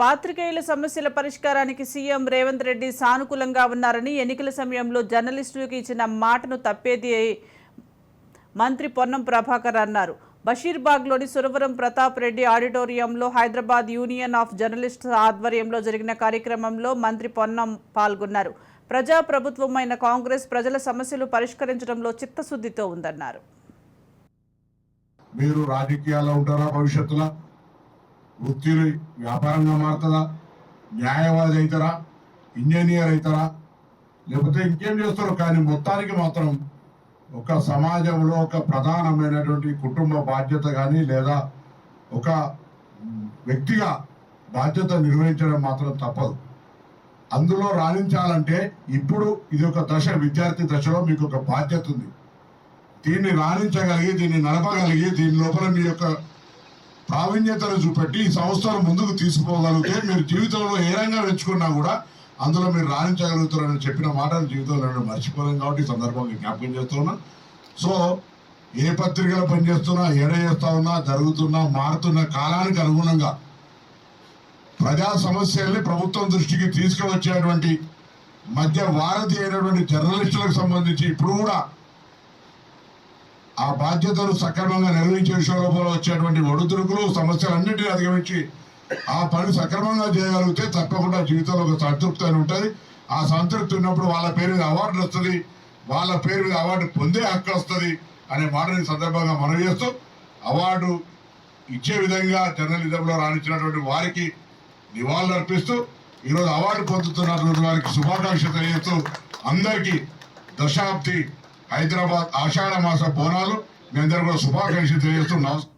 పాత్రికేయుల సమస్యల పరిష్కారానికి సీఎం రేవంత్ రెడ్డి సానుకూలంగా ఉన్నారని ఎన్నికల సమయంలో జర్నలిస్టులకు ఇచ్చిన మాటను తప్పేది మంత్రి పొన్నం ప్రభాకర్ అన్నారు. బషీర్బాగ్లోని సురవరం ప్రతాప్ రెడ్డి ఆడిటోరియంలో హైదరాబాద్ యూనియన్ ఆఫ్ జర్నలిస్ట్స్ ఆధ్వర్యంలో జరిగిన కార్యక్రమంలో మంత్రి పొన్నం పాల్గొన్నారు. ప్రజాప్రభుత్వమైన కాంగ్రెస్ ప్రజల సమస్యలు పరిష్కరించడంలో చిత్తశుద్ధితో ఉందన్నారు. మీరు రాజకీయాల్లో ఉంటారా భవిష్యత్తులో? వృత్తిని వ్యాపారంగా మారుతుందా? న్యాయవాది అవుతారా? ఇంజనీర్ అవుతారా? లేకపోతే ఇంకేం చేస్తారు? కానీ మొత్తానికి మాత్రం ఒక సమాజంలో ఒక ప్రధానమైనటువంటి కుటుంబ బాధ్యత కానీ లేదా ఒక వ్యక్తిగా బాధ్యత నిర్వహించడం మాత్రం తప్పదు. అందులో రాణించాలంటే ఇప్పుడు ఇది ఒక దశ విద్యార్థి దశలో మీకు ఒక బాధ్యత ఉంది. దీన్ని రాణించగలిగి దీన్ని నడపగలిగి దీని లోపల మీ యొక్క ప్రావీణ్యతను చూపెట్టి ఈ సంస్థను ముందుకు తీసుకుపోగలిగితే మీరు జీవితంలో ఏ రంగం ఎంచుకున్నా కూడా అందులో మీరు రాణించగలుగుతారని చెప్పిన మాటను జీవితంలో నేను మర్చిపోలేను కాబట్టి ఈ సందర్భంగా జ్ఞాపకం చేస్తున్నా సో ఏ పత్రికలో పనిచేస్తున్నా ఏడ చేస్తా ఉన్నా జరుగుతున్నా మారుతున్న కాలానికి అనుగుణంగా ప్రజా సమస్యల్ని ప్రభుత్వం దృష్టికి తీసుకువచ్చేటువంటి మధ్య వారధి అయినటువంటి జర్నలిస్టులకు సంబంధించి ఇప్పుడు కూడా ఆ బాధ్యతలు సక్రమంగా నిర్వహించే విషయంలో వచ్చేటువంటి ఒడుదుడుకులు సమస్యలన్నింటినీ అధిగమించి ఆ పని సక్రమంగా చేయగలిగితే తప్పకుండా జీవితంలో ఒక సంతృప్తి అని ఉంటుంది. ఆ సంతృప్తి ఉన్నప్పుడు వాళ్ళ పేరు మీద అవార్డు వస్తుంది. వాళ్ళ పేరు మీద అవార్డు పొందే హక్కు వస్తుంది అనే మాటని సందర్భంగా మనవి చేస్తూ అవార్డు ఇచ్చే విధంగా జర్నలిజంలో రాణించినటువంటి వారికి నివాళులు అర్పిస్తూ ఈరోజు అవార్డు పొందుతున్నటువంటి వారికి శుభాకాంక్షలు తెలియజేస్తూ అందరికీ దశాబ్ది హైదరాబాద్ ఆషాఢ మాస బోనాలు. మీ అందరూ కూడా శుభాకాంక్షలు తెలియజేస్తూ నమస్కారం